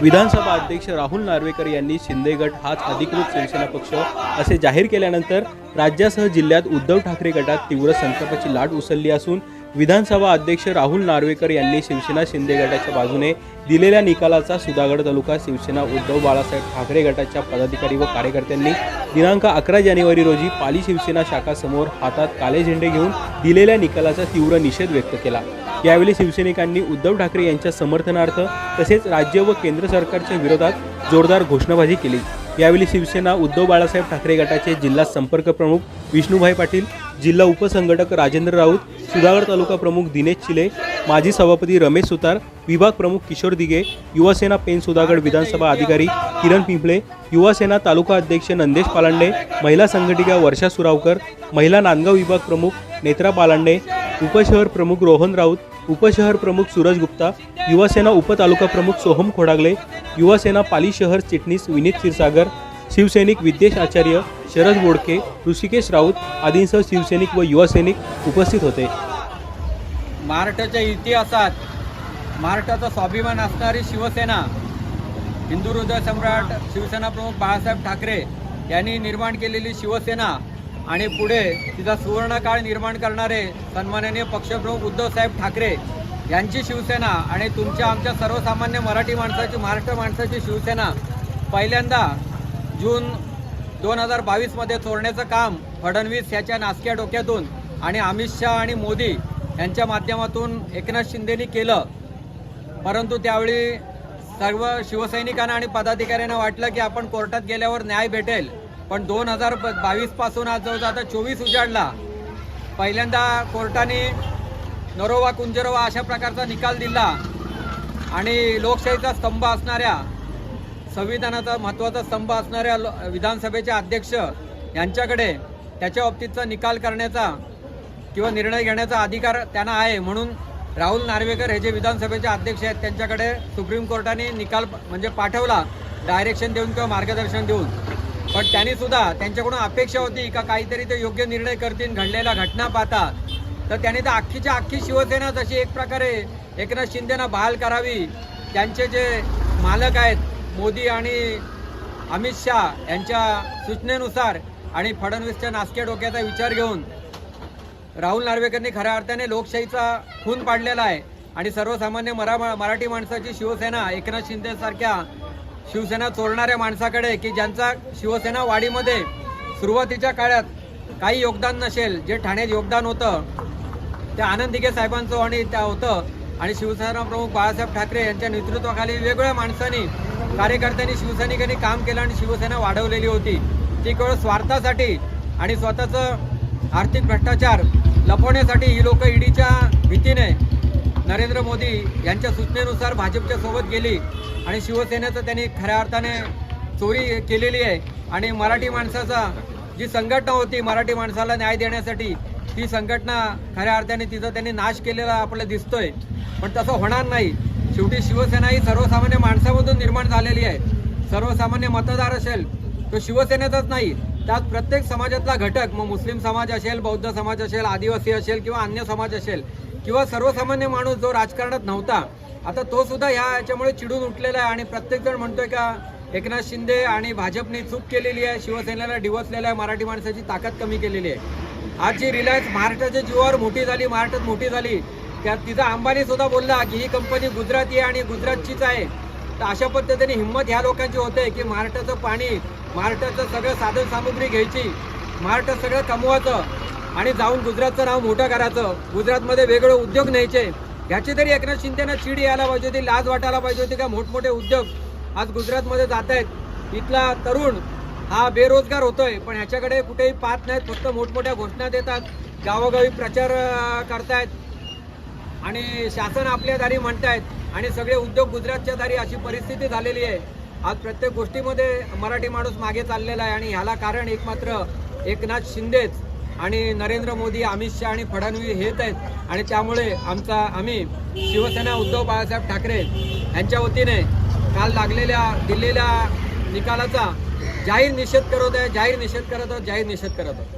विधानसभा अध्यक्ष राहुल नार्वेकर यांनी शिंदे गट हाच अधिकृत शिवसेना पक्ष असे जाहीर केल्यानंतर राज्यासह जिल्ह्यात उद्धव ठाकरे गटात तीव्र संतापाची लाट उसळली असून विधानसभा अध्यक्ष राहुल नार्वेकर यांनी शिवसेना शिंदे गटाच्या बाजूने दिलेल्या निकालाचा सुधागड तालुका शिवसेना उद्धव बाळासाहेब ठाकरे गटाच्या पदाधिकारी व कार्यकर्त्यांनी दिनांक अकरा जानेवारी रोजी पाली शिवसेना शाखा समोर हातात काले झेंडे घेऊन दिलेल्या निकालाचा तीव्र निषेध व्यक्त केला. यावेळी शिवसैनिकांनी उद्धव ठाकरे यांच्या समर्थनार्थ तसेच राज्य व केंद्र सरकारच्या विरोधात जोरदार घोषणाबाजी केली. यावेळी शिवसेना उद्धव बाळासाहेब ठाकरे गटाचे जिल्हा संपर्क प्रमुख विष्णुभाई पाटील जिल्हा उपसंघटक राजेंद्र राऊत सुधागड तालुका प्रमुख दिनेश चिले माजी सभापती रमेश सुतार विभाग प्रमुख किशोर दिगे युवासेना पेन सुधागड विधानसभा अधिकारी किरण पिंपळे युवासेना तालुका अध्यक्ष नंदेश पालांडे महिला संघटिका वर्षा सुरावकर महिला नांदगाव विभाग प्रमुख नेत्रा पालांडे उपशहर प्रमुख रोहन राऊत उपशहर प्रमुख सूरज गुप्ता युवासेना उपतालुका प्रमुख सोहम खोडागले युवासेना पाली शहर चिटणीस विनीत क्षीरसागर शिवसैनिक विद्येश आचार्य शरद बोडके ऋषिकेश राऊत आदींसह शिवसैनिक व युवासैनिक उपस्थित होते. महाराष्ट्राच्या इतिहासात महाराष्ट्राचा स्वाभिमान असणारी शिवसेना हिंदू हृदय सम्राट शिवसेना प्रमुख बाळासाहेब ठाकरे यांनी निर्माण केलेली शिवसेना आणि पुढे तिचा सुवर्णकाळ निर्माण करणारे सन्माननीय पक्षप्रमुख उद्धवसाहेब ठाकरे यांची शिवसेना आणि तुमच्या आमच्या सर्वसामान्य मराठी माणसाची महाराष्ट्र माणसाची शिवसेना पहिल्यांदा जून दोन हजार बावीसमध्ये चोरण्याचं काम फडणवीस याच्या नासक्या डोक्यातून आणि अमित शहा आणि मोदी यांच्या माध्यमातून एकनाथ शिंदेनी केलं. परंतु त्यावेळी सर्व शिवसैनिकांना आणि पदाधिकाऱ्यांना वाटलं की आपण कोर्टात गेल्यावर न्याय भेटेल. पण दोन हजार बावीसपासून आज जवळजवळ आता चोवीस उजाडला. पहिल्यांदा कोर्टाने नरोवा कुंजरोवा अशा प्रकारचा निकाल दिला. आणि लोकशाहीचा स्तंभ असणाऱ्या संविधानाचा महत्त्वाचा स्तंभ असणाऱ्या विधानसभेचे अध्यक्ष यांच्याकडे त्याच्या बाबतीतचा निकाल करण्याचा किंवा निर्णय घेण्याचा अधिकार त्यांना आहे. म्हणून राहुल नार्वेकर हे जे विधानसभेचे अध्यक्ष आहेत त्यांच्याकडे सुप्रीम कोर्टाने निकाल प- म्हणजे पाठवला डायरेक्शन देऊन किंवा मार्गदर्शन देऊन. पण त्यांनी सुद्धा त्यांच्याकडून अपेक्षा होती का काहीतरी ते योग्य निर्णय करतील घडलेल्या घटना पाहता. तर त्यांनी तर अख्खीच्या अख्खी शिवसेना जशी एक प्रकारे एकनाथ शिंदेना बहाल करावी त्यांचे जे मालक आहेत मोदी आणि अमित शहा यांच्या सूचनेनुसार आणि फडणवीसच्या नासक्या डोक्याचा विचार घेऊन राहुल नार्वेकरनी खऱ्या अर्थाने लोकशाहीचा खून पाडलेला आहे आणि सर्वसामान्य मरा मराठी माणसाची शिवसेना एकनाथ शिंदेसारख्या शिवसेना चोरणाऱ्या माणसाकडे की ज्यांचा शिवसेना वाढीमध्ये सुरुवातीच्या काळात काही योगदान नसेल जे ठाण्यात योगदान होतं त्या आनंद दिघे साहेबांचं आणि त्या होतं. आणि शिवसेना प्रमुख बाळासाहेब ठाकरे यांच्या नेतृत्वाखाली वेगवेगळ्या माणसांनी कार्यकर्त्यांनी शिवसैनिकांनी काम केलं आणि शिवसेना वाढवलेली होती. ती केवळ स्वार्थासाठी आणि स्वतःचं आर्थिक भ्रष्टाचार लपवण्यासाठी ही लोक ईडीच्या भीतीने नरेंद्र मोदी यांच्या सूचनेनुसार भाजपच्या सोबत गेली आणि शिवसेनेचं त्यांनी खऱ्या अर्थाने चोरी केलेली आहे. आणि मराठी माणसाचा जी संघटना होती मराठी माणसाला न्याय देण्यासाठी ती संघटना खऱ्या अर्थाने तिचा त्यांनी नाश केलेला आपल्याला दिसतोय. पण तसं होणार नाही. शेवटी शिवसेना ही सर्वसामान्य माणसामधून निर्माण झालेली आहे. सर्वसामान्य मतदार असेल तो शिवसेनेचाच नाही. त्यात प्रत्येक समाजातला घटक मग मुस्लिम समाज असेल बौद्ध समाज असेल आदिवासी असेल किंवा अन्य समाज असेल किंवा सर्वसामान्य माणूस जो राजकारणात नव्हता आता तो सुद्धा ह्या याच्यामुळे चिडून उठलेला आहे. आणि प्रत्येक जण म्हणतोय का एकनाथ शिंदे आणि भाजपने चूक केलेली आहे शिवसेनेला डिवचलेलं आहे मराठी माणसाची ताकद कमी केलेली आहे. आज जी रिलायन्स महाराष्ट्राच्या जीवावर मोठी झाली महाराष्ट्रात मोठी झाली त्यात तिचा अंबानी सुद्धा बोलला की ही कंपनी गुजराती आहे आणि गुजरातचीच आहे. तर अशा पद्धतीने हिंमत ह्या लोकांची होते की महाराष्ट्राचं पाणी महाराष्ट्राचं सगळं साधन सामुग्री घ्यायची महाराष्ट्रात सगळं कमवायचं आणि जाऊन गुजरातचं नाव मोठं करायचं. गुजरातमध्ये वेगळे उद्योग न्यायचे. ह्याची तरी एकनाथ शिंदेना चीड यायला पाहिजे होती लाज वाटायला पाहिजे होती का मोठमोठे उद्योग आज गुजरातमध्ये जात आहेत. इथला तरुण हा बेरोजगार होतोय पण ह्याच्याकडे कुठेही पाहत नाहीत फक्त मोठमोठ्या घोषणा देतात. गावोगावी प्रचार करतायत. आणि शासन आपल्या दारी म्हणतायत आणि सगळे उद्योग गुजरातच्या दारी अशी परिस्थिती झालेली आहे. आज प्रत्येक गोष्टीमध्ये मराठी माणूस मागे चाललेला आहे आणि ह्याला कारण एकमात्र एकनाथ शिंदेच आणि नरेंद्र मोदी अमित शहा आणि फडणवीस हेच आहेत. आणि त्यामुळे आमचा आम्ही शिवसेना उद्धव बाळासाहेब ठाकरे यांच्या वतीने काल लागलेल्या दिलेल्या निकालाचा जाहीर निषेध करत आहे जाहीर निषेध करत आहोत जाहीर निषेध करत आहोत.